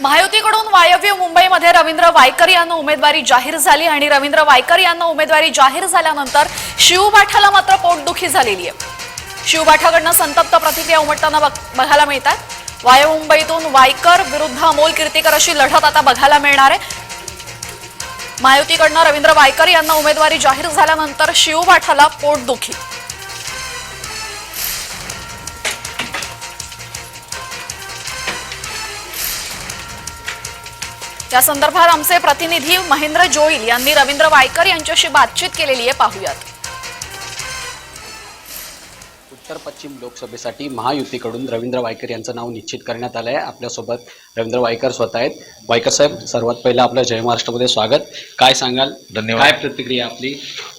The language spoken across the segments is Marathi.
महायुतीकडून वायव्य मुंबईमध्ये रवींद्र वायकर यांना उमेदवारी जाहीर झाली आणि रवींद्र वायकर यांना उमेदवारी जाहीर झाल्यानंतर शिवबाठाला मात्र पोटदुखी झालेली आहे. शिवबाठाकडनं संतप्त प्रतिक्रिया उमटताना बघ- बघायला मिळतात. वायव्य मुंबईतून वायकर विरुद्ध अमोल कीर्तीकर अशी लढत आता बघायला मिळणार आहे. महायुतीकडनं रवींद्र वायकर यांना उमेदवारी जाहीर झाल्यानंतर शिवबाठाला पोटदुखी. या संदर्भात आमचे प्रतिनिधी महेंद्र जोईल यांनी रवींद्र वायकर यांच्याशी बातचीत केलेली आहे. पाहूयात. उत्तर पश्चिम लोकसभेसाठी महायुतीकडून रवींद्र वायकर यांचं नाव निश्चित करण्यात आलं आहे आपल्यासोबत रवींद्र वायकर स्वतः आहेत. वायकर साहेब सर्वात पहिलं आपलं जय महाराष्ट्रामध्ये स्वागत. काय सांगाल? धन्यवाद. काय प्रतिक्रिया आपली?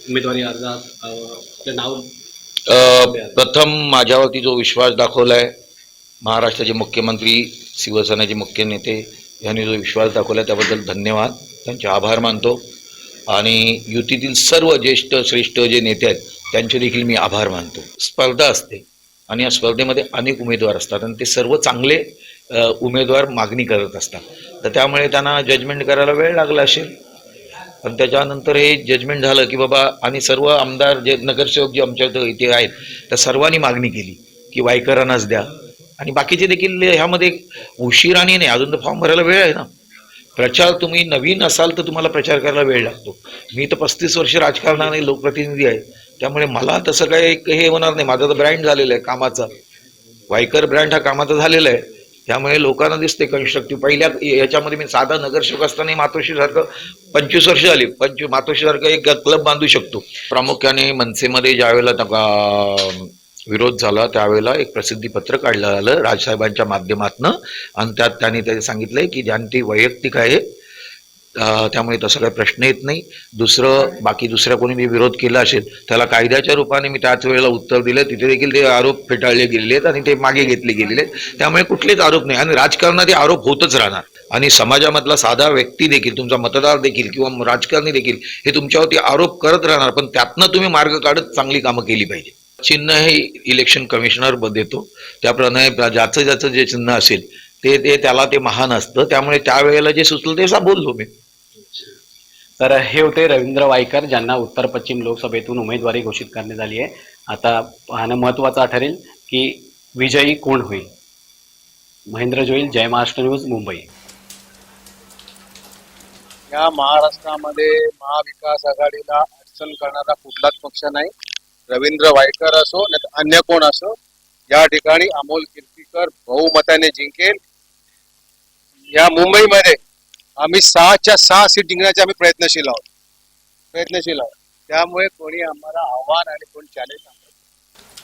उमेदवारी अर्जात आपलं नाव? प्रथम माझ्यावरती जो विश्वास दाखवलाय महाराष्ट्राचे मुख्यमंत्री शिवसेनेचे मुख्य नेते यांनी जो विश्वास दाखवला त्याबद्दल धन्यवाद. त्यांचे आभार मानतो. आणि युतीतील सर्व ज्येष्ठ श्रेष्ठ जे नेते आहेत त्यांचे देखील मी आभार मानतो. स्पर्धा असते आणि या स्पर्धेमध्ये अनेक उमेदवार असतात आणि ते सर्व चांगले उमेदवार मागणी करत असतात. तर त्यामुळे त्यांना जजमेंट करायला वेळ लागला असेल. पण त्याच्यानंतर हे जजमेंट झालं की बाबा आणि सर्व आमदार जे नगरसेवक जे आमच्या इथं इथे आहेत त्या सर्वांनी मागणी केली की वायकरांनाच द्या. आणि बाकीचे देखील ह्यामध्ये उशिराने नाही अजून तर फॉर्म भरायला वेळ आहे ना. प्रचार तुम्ही नवीन असाल तर तुम्हाला प्रचार करायला वेळ लागतो. मी तर पस्तीस वर्ष राजकारणाने लोकप्रतिनिधी आहे. त्यामुळे मला तसं काय एक हे होणार नाही. माझा तर ब्रँड झालेला आहे कामाचा. वायकर ब्रँड हा कामाचा झालेला आहे. त्यामुळे लोकांना दिसते कन्स्ट्रक्टिव्ह पहिल्या याच्यामध्ये मी साधा नगरसेवक असताना मातोश्रीसारखं पंचवीस वर्ष झाली. पंचवीस मातोश्रीसारखं एक क्लब बांधू शकतो. प्रामुख्याने मनसेमध्ये ज्यावेळेला त्या- विरोध झाला त्यावेळेला एक प्रसिद्धीपत्र काढलं आलं राजसाहेबांच्या माध्यमातनं. आणि त्यात त्यांनी त्याने सांगितलंय की ज्यांची वैयक्तिक आहे त्यामुळे तसं काही प्रश्न येत नाही. दुसरं बाकी दुसऱ्या कोणी मी विरोध केला असेल त्याला कायद्याच्या रूपाने मी त्याच वेळेला उत्तर दिलं. तिथे देखील ते आरोप फेटाळले गेलेले आहेत आणि ते मागे घेतले गेलेले आहेत. त्यामुळे कुठलेच आरोप नाही. आणि राजकारणात आरोप होतच राहणार. आणि समाजामधला साधा व्यक्ती देखील तुमचा मतदार देखील किंवा राजकारणी देखील हे तुमच्यावरती आरोप करत राहणार. पण त्यातनं तुम्ही मार्ग काढत चांगली कामं केली पाहिजे. चिन्ह हे इलेक्शन कमिशनर देतो. त्याप्रमाणे ज्याचं ज्याचं जे चिन्ह असेल ते ते त्याला ते महान असतं. त्यामुळे त्यावेळेला जे सुचलं ते बोललो मी. तर हे होते रवींद्र वायकर ज्यांना उत्तर पश्चिम लोकसभेतून उमेदवारी घोषित करण्यात आली आहे. आता पाहणं महत्त्वाचं ठरेल की विजयी कोण होईल? महेंद्र जोईल जय महाराष्ट्र न्यूज मुंबई. या महाराष्ट्रामध्ये महाविकास आघाडीला अडचण करणारा कुठलाच पक्ष नाही. रवींद्र वायकर असो नाही अन्य कोण असो या ठिकाणी अमोल कीर्तीकर बहुमताने जिंकेल. या मुंबईमध्ये आम्ही सहाच्या सहा सीट जिंकण्याचे आम्ही प्रयत्नशील आहोत. प्रयत्नशील आहोत. त्यामुळे कोणी आम्हाला आव्हान आणि कोणी चॅलेंज